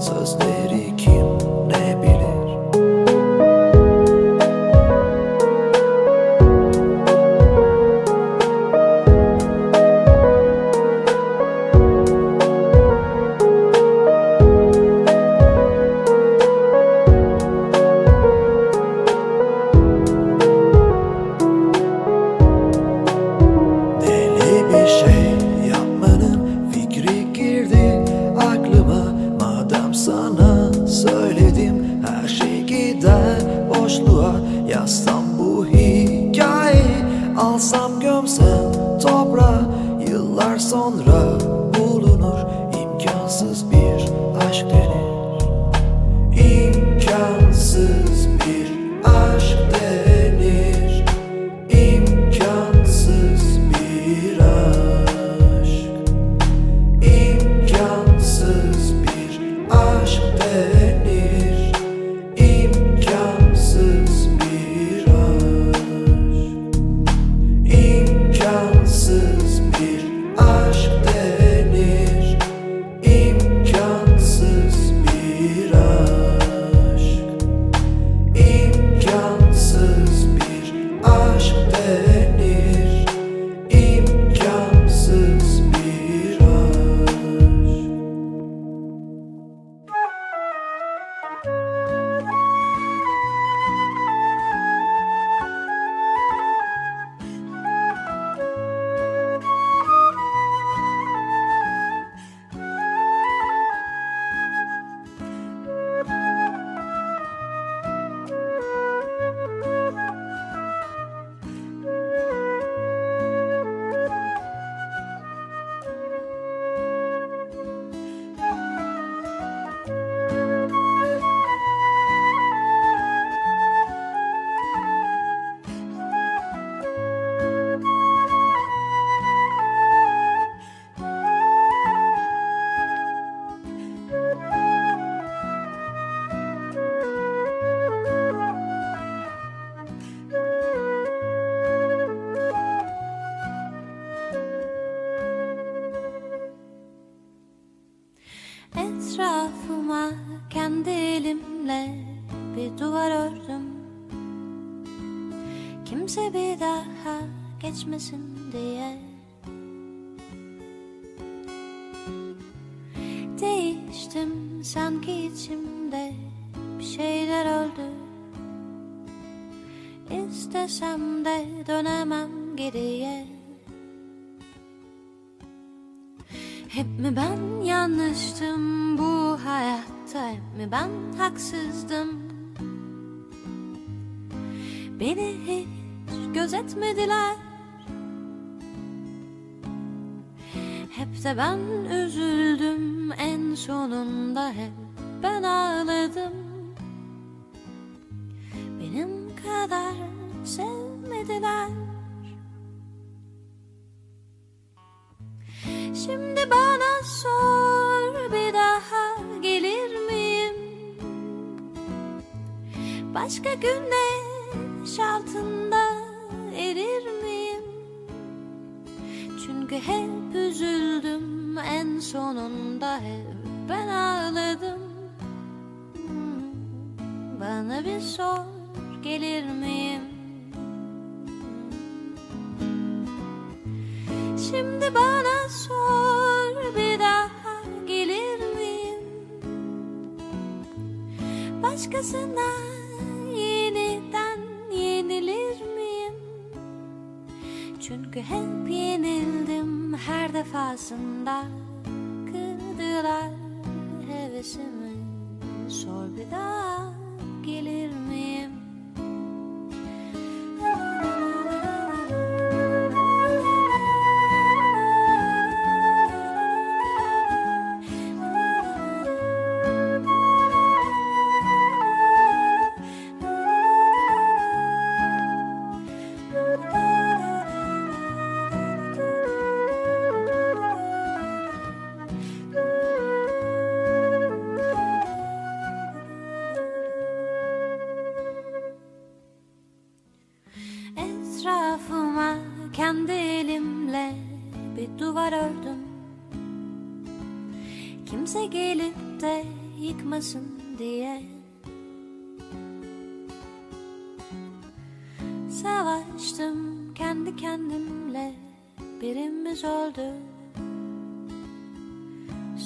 sözleri kim Etrafıma kendi elimle bir duvar ördüm. Kimse bir daha geçmesin diye. Değiştim sanki içimde bir şeyler öldü İstesem de dönemem geriye Hep mi ben yanlıştım bu hayatta? Hep mi ben haksızdım? Beni hiç gözetmediler. Hep de ben üzüldüm en sonunda. Hep ben ağladım. Benim kadar sevmediler Başka güneş altında erir miyim? Çünkü hep üzüldüm en sonunda hep ben ağladım Bana bir sor gelir miyim? Şimdi bana Çünkü hep yenildim her defasında Kırdılar hevesimi Sor bir daha gelir miyim? Duvar ördüm Kimse gelip de yıkmasın diye. Savaştım kendi kendimle Birimiz öldü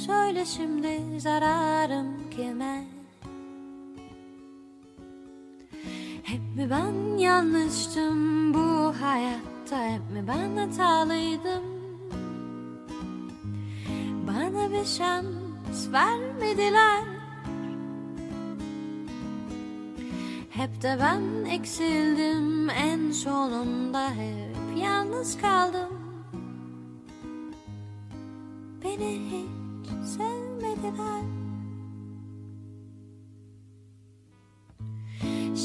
Söyle şimdi zararım kime? Hep mi ben yanlıştım bu hayatta? Hep mi ben hatalıydım Bana bir şans vermediler. Hep de ben eksildim en sonunda hep yalnız kaldım. Beni hiç sevmediler.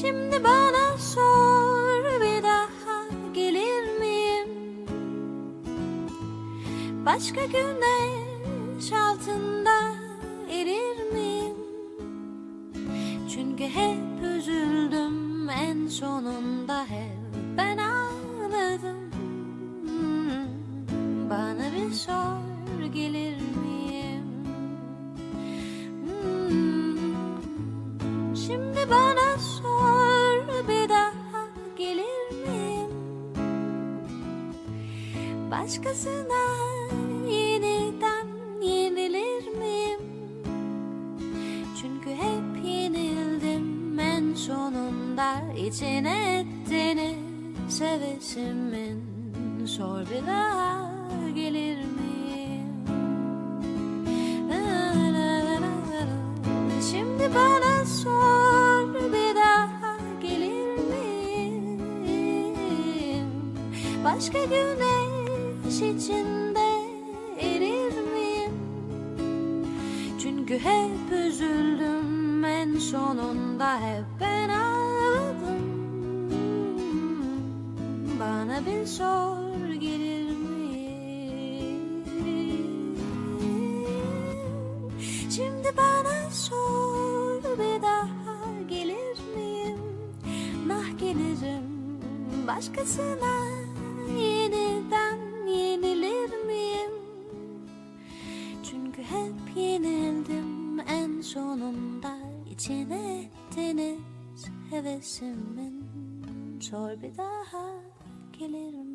Şimdi bana sor bir daha gelir miyim? Başka güneş altında erir miyim? Çünkü hep üzüldüm en sonunda hep ben ağladım Bana bir sor gelir miyim? Sonunda içine ettiğini sevesimin Sor bir daha gelir miyim? Şimdi bana sor bir daha gelir miyim? Başka güneş içinde erir miyim? Çünkü hep üzüldüm en sonunda hep ben ağladım Bana bir sor gelir miyim? Şimdi bana sor bir daha gelir miyim? Nah gelirim başkasına yeniden yenilir miyim? Çünkü hep yenildim en sonunda içine ettiniz hevesimin Sor bir daha gelir